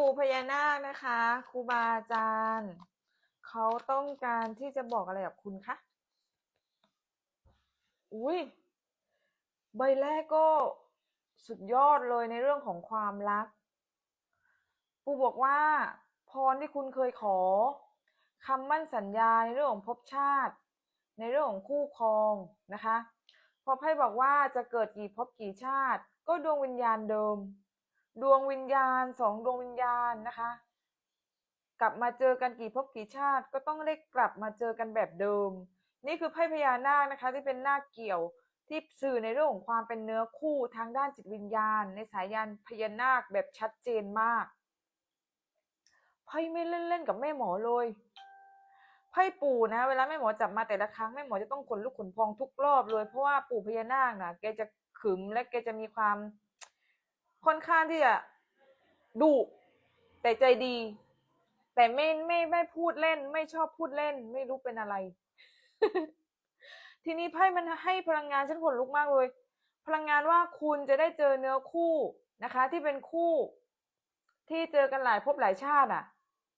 ปู่พญานาคนะคะครูบาอาจารย์เขาต้องการที่จะบอกอะไรกับคุณคะอุ้ยใบแรกก็สุดยอดเลยในเรื่องของความรัก ปู่บอกว่า พรที่คุณเคยขอคำมั่นสัญญาในเรื่องของภพชาติ ในเรื่องของคู่ครองนะคะพอไพ่บอกว่าจะเกิดกี่ภพกี่ชาติ ก็ดวงวิญญาณเดิม ดวงวิญญาณสองดวงวิญญาณนะคะ กลับมาเจอกันกี่ภพกี่ชาติก็ต้องได้กลับมาเจอกันแบบเดิม นี่คือไพ่พญานาคนะคะ ที่เป็นหน้าเกี่ยวที่สื่อในเรื่องของความเป็นเนื้อคู่ทางด้านจิตวิญญาณ ในสายยานพญานาคแบบชัดเจนมากไพ่ไม่เล่นๆกับแม่หมอเลยไพ่ปู่นะ เวลาแม่หมอจับมาแต่ละครั้งแม่หมอจะต้องขนลุกขนพองทุกรอบเลย เพราะว่าปู่พญานาคนะแกจะขึมและแกจะมีความ ค่อนข้างที่จะดุแต่ใจดี แต่ไม่ไม่ไม่พูดเล่น ไม่ชอบพูดเล่น ไม่รู้เป็นอะไร ทีนี้ไพ่มันให้พลังงานฉันขนลุกมากเลย พลังงานว่าคุณจะได้เจอเนื้อคู่นะคะ ที่เป็นคู่ ที่เจอกันหลายภพหลายชาติอะ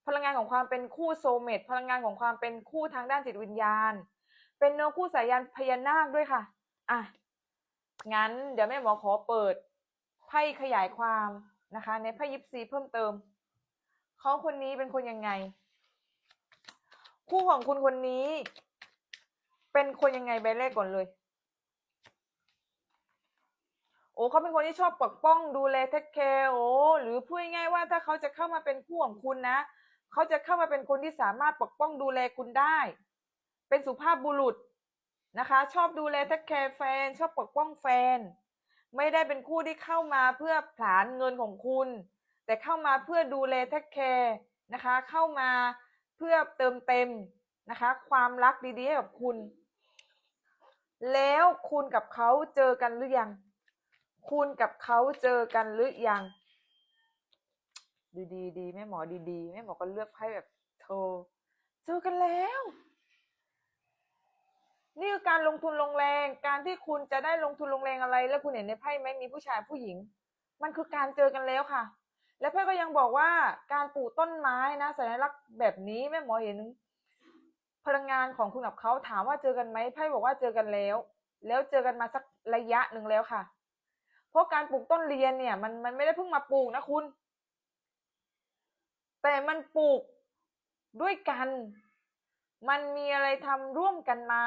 พลังงานของความเป็นคู่โซเมตพลังงานของความเป็นคู่ทางด้านจิตวิญญาณ เป็นเนื้อคู่สายยานพญานาคด้วยค่ะ อะงั้นเดี๋ยวแม่หมอขอเปิด ไพ่ขยายความนะคะ ในไพ่ยิปซีเพิ่มเติมเขาคนนี้เป็นคนยังไง คู่ของคุณคนนี้ เป็นคนยังไงใบแรกก่อนเลย โอ้เขาเป็นคนที่ชอบปกป้องดูแลเทคแคร์โอ้หรือพูดง่ายๆว่าถ้าเขาจะเข้ามาเป็นคู่ของคุณนะเขาจะเข้ามาเป็นคนที่สามารถปกป้องดูแลคุณได้ เป็นสุภาพบุรุษนะคะ ชอบดูแลเทคแคร์แฟน ชอบปกป้องแฟน ไม่ได้เป็นคู่ที่เข้ามาเพื่อผลานเงินของคุณ แต่เข้ามาเพื่อดูแลเทคแคร์นะคะ เข้ามาเพื่อเติมเต็มนะคะ ความรักดีๆให้กับคุณ แล้วคุณกับเขาเจอกันหรือยัง คุณกับเขาเจอกันหรือยัง ดีดีดีแม่หมอดีดีแม่หมอก็เลือกไพ่แบบโทรเจอกันแล้ว นี่คือการลงทุนลงแรง การที่คุณจะได้ลงทุนลงแรงอะไร แล้วคุณเห็นในไพ่ไหมมีผู้ชายผู้หญิง มันคือการเจอกันแล้วค่ะ และไพ่ก็ยังบอกว่าการปลูกต้นไม้นะสัญลักษณ์แบบนี้แม่หมอเห็นพลังงานของคุณกับเขาถามว่าเจอกันไหมไพ่บอกว่าเจอกันแล้ว แล้วเจอกันมาสักระยะหนึ่งแล้วค่ะ เพราะการปลูกต้นเรียนเนี่ย มันมันไม่ได้เพิ่งมาปลูกนะคุณ แต่มันปลูกด้วยกัน มันมีอะไรทำร่วมกันมา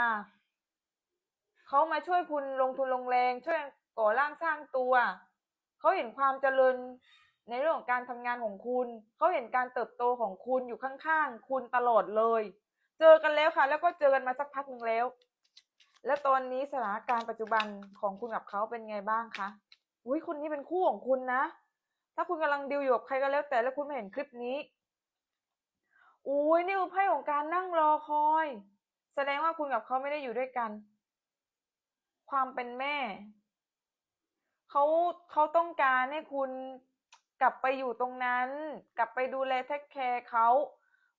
เขามาช่วยคุณลงทุนลงแรง ช่วยก่อร่างสร้างตัว เขาเห็นความเจริญในเรื่องของการทำงานของคุณ เขาเห็นการเติบโตของคุณอยู่ข้างๆ คุณตลอดเลย เจอกันแล้วค่ะ แล้วก็เจอกันมาสักพักหนึ่งแล้ว และตอนนี้สถานการณ์ปัจจุบันของคุณกับเขาเป็นไงบ้างคะอุ้ยคนนี้เป็นคู่ของคุณนะ ถ้าคุณกำลังดิวอยู่กับใครก็แล้วแต่แล้วคุณไม่เห็นคลิปนี้อุ้ยนี่คือไพ่ของการนั่งรอคอย แสดงว่าคุณกับเขาไม่ได้อยู่ด้วยกัน ความเป็นแม่ เขาเขาต้องการให้คุณกลับไปอยู่ตรงนั้น กลับไปดูแลเทคแคร์เขา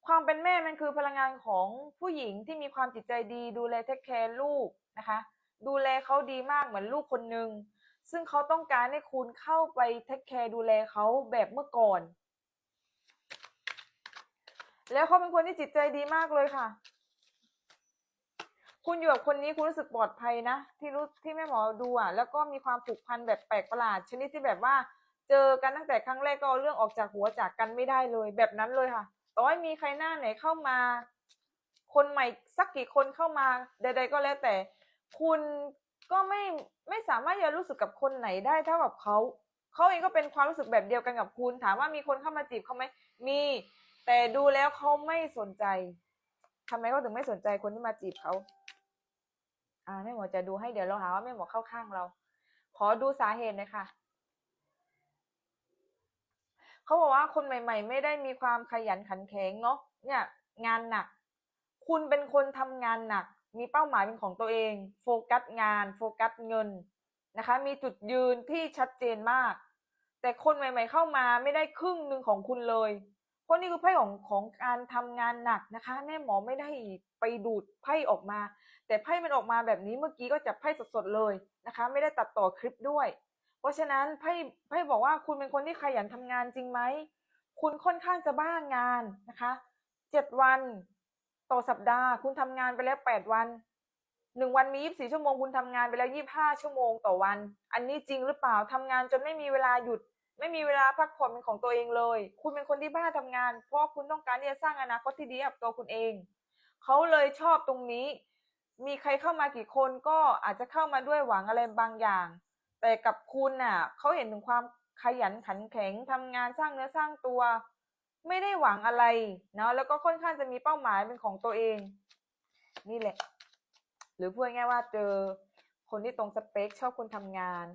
ความเป็นแม่มันคือพลังงานของผู้หญิงที่มีความจิตใจดี ดูแลเทคแคร์ลูกนะคะ ดูแลเขาดีมากเหมือนลูกคนหนึ่งซึ่งเขาต้องการให้คุณเข้าไปเทคแคร์ดูแลเขาแบบเมื่อก่อน แล้วเขาเป็นคนที่จิตใจดีมากเลยค่ะ คุณอยู่กับคนนี้คุณรู้สึกปลอดภัยนะ ที่รู้ที่แม่หมอดูอะแล้วก็มีความผูกพันแบบแปลกประหลาด ชนิดที่แบบว่า เจอกันตั้งแต่ครั้งแรกก็เอาเรื่องออกจากหัวจากกันไม่ได้เลย แบบนั้นเลยค่ะต่อให้มีใครหน้าไหนเข้ามา คนใหม่สักกี่คนเข้ามาใด ๆ ก็แล้วแต่ คุณก็ไม่ไม่สามารถจะรู้สึกกับคนไหนได้เท่ากับเขาเขาเองก็เป็นความรู้สึกแบบเดียวกันกับคุณ ถามว่ามีคนเข้ามาจีบเขาไหมมี แต่ดูแล้วเขาไม่สนใจ ทำไมเขาถึงไม่สนใจคนที่มาจีบเขา อ่าแม่หมอจะดูให้เดี๋ยวเราหาว่าแม่หมอเข้าข้างเรา ขอดูสาเหตุหน่อยค่ะเขาบอกว่าคนใหม่ ๆ ไม่ได้มีความขยันขันแข็งเนาะเนี่ย งานหนัก คุณเป็นคนทำงานหนัก มีเป้าหมายเป็นของตัวเอง โฟกัสงาน โฟกัสเงินนะคะ มีจุดยืนที่ชัดเจนมาก แต่คนใหม่ ๆ เข้ามาไม่ได้ครึ่งหนึ่งของคุณเลย ราะนี่คือไพ่ของของการทำงานหนักนะคะ แม่หมอไม่ได้ไปดูดไพ่ออกมา แต่ไพ่มันออกมาแบบนี้เมื่อกี้ก็จับไพ่สดๆเลยนะคะ ไม่ได้ตัดต่อคลิปด้วย เพราะฉะนั้นไพ่ไพ่บอกว่าคุณเป็นคนที่ขยันทำงานจริงไหมคุณค่อนข้างจะบ้างานนะคะเจ็ดวันต่อสัปดาห์ คุณทำงานไปแล้วแปดวันหนึ่งวันมียี่สิบสี่ชั่วโมงคุณทำงานไปแล้วยี่บห้าชั่วโมงต่อวัน อันนี้จริงหรือเปล่าทำงานจนไม่มีเวลาหยุด ไม่มีเวลาพักผ่อนเป็นของตัวเองเลย คุณเป็นคนที่บ้าทำงาน เพราะคุณต้องการที่จะสร้างอนาคตที่ดีกับตัวคุณเอง เขาเลยชอบตรงนี้ มีใครเข้ามากี่คนก็อาจจะเข้ามาด้วยหวังอะไรบางอย่าง แต่กับคุณน่ะเขาเห็นถึงความขยันขันแข็งทำงานสร้างเนื้อสร้างตัว ไม่ได้หวังอะไรเนาะแล้วก็ค่อนข้างจะมีเป้าหมายเป็นของตัวเอง นี่แหละ หรือพูดง่ายว่าเจอคนที่ตรงสเปคชอบคนทำงาน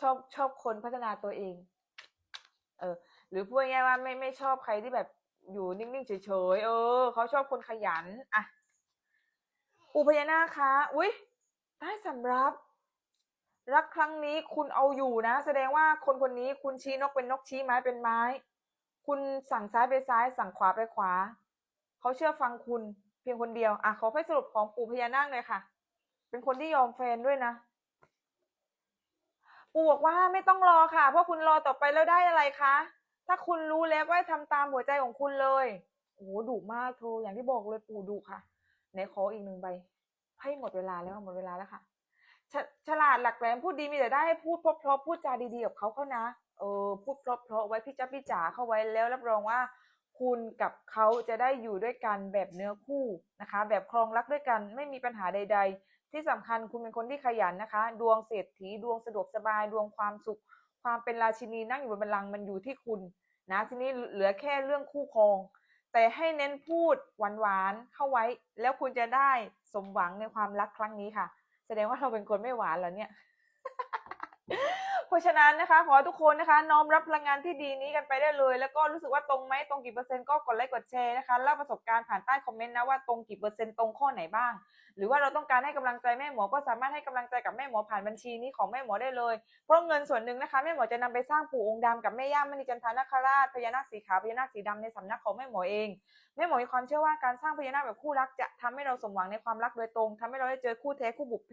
ชอบชอบคนพัฒนาตัวเอง เออ หรือพูดง่ายๆว่าไม่ไม่ชอบใครที่แบบอยู่นิ่งๆเฉยๆเออเขาชอบคนขยันอะปูพญานาคคะ อุ้ยได้สำรับ รักครั้งนี้คุณเอาอยู่นะ แสดงว่าคนคนนี้คุณชี้นกเป็นนกชี้ไม้เป็นไม้ คุณสั่งซ้ายไปซ้าย สั่งขวาไปขวา เขาเชื่อฟังคุณเพียงคนเดียว อะขอให้สรุปของปู่พญานาคเลยค่ะ เป็นคนที่ยอมแฟนด้วยนะ ปู่บอกว่าไม่ต้องรอค่ะ เพราะคุณรอต่อไปแล้วได้อะไรคะ ถ้าคุณรู้แล้วก็ให้ทำตามหัวใจของคุณเลยโอ้โหดุมากเธออย่างที่บอกเลยปู่ดุค่ะไหนขออีกหนึ่งใบให้หมดเวลาแล้วหมดเวลาแล้วค่ะฉฉลาดหลักแหลมพูดดีมีแต่ได้ให้พูดเพราะๆพูดจาดีๆกับเขาเขานะเออพูดเพราะๆไว้พี่จ้าพี่จ๋าเข้าไว้แล้วรับรองว่า คุณกับเขาจะได้อยู่ด้วยกันแบบเนื้อคู่นะคะ แบบครองรักด้วยกันไม่มีปัญหาใด ๆ ที่สำคัญคุณเป็นคนที่ขยันนะคะ ดวงเศรษฐีดวงสะดวกสบายดวงความสุข ความเป็นราชินีนั่งอยู่บนบัลลังก์มันอยู่ที่คุณนะทีนี้เหลือแค่เรื่องคู่ครอง แต่ให้เน้นพูดหวานๆเข้าไว้ แล้วคุณจะได้สมหวังในความรักครั้งนี้ค่ะ แสดงว่าเราเป็นคนไม่หวานแล้วเนี่ย เพราะฉะนั้นนะคะ ขอทุกคนนะคะ น้อมรับพลังงานที่ดีนี้กันไปได้เลย แล้วก็รู้สึกว่าตรงไหมตรงกี่เปอร์เซ็นต์ก็กดไลค์กดแชร์นะคะเล่าประสบการณ์ผ่านใต้คอมเมนต์นะว่าตรงกี่เปอร์เซ็นต์ตรงข้อไหนบ้าง หรือว่าเราต้องการให้กำลังใจแม่หมอก็สามารถให้กำลังใจกับแม่หมอผ่านบัญชีนี้ของแม่หมอได้เลย เพราะเงินส่วนหนึ่งนะคะแม่หมอจะนำไปสร้างปู่องค์ดำกับแม่ย่ามณีจันทานคราชพญานาคสีขาวพญานาคสีดำในสำนักของแม่หมอเองแม่หมอมีความเชื่อว่าการสร้างพญานาคแบบคู่รักจะทำให้เราสมหวังในความรักโดยตรงทำให้เราได้เจอคู่แท้คู่บุพเพ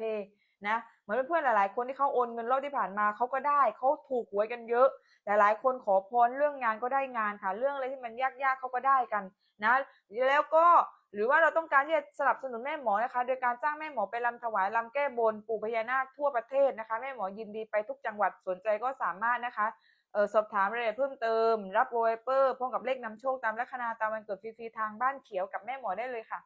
นะเหมือนเพื่อนๆหลายๆ คนที่เขาโอนเงินรอบที่ผ่านมาเขาก็ได้เขาถูกหวยกันเยอะหลายๆคนขอพรเรื่องงานก็ได้งานค่ะ เรื่องอะไรที่มันยากๆเขาก็ได้กันนะแล้วก็หรือว่าเราต้องการที่จะสนับสนุนแม่หมอนะคะ โดยการจ้างแม่หมอไปรำถวายรำแก้บนปู่พญานาคทั่วประเทศนะคะ แม่หมอยินดีไปทุกจังหวัดสนใจก็สามารถนะคะเออสอบถามรายละเอียดเพิ่มเติม รับโวเปอร์พร้อมกับเลขนำโชคตามลัคนาตามวันเกิดฟรีๆทางบ้านเขียวกับแม่หมอได้เลยค่ะ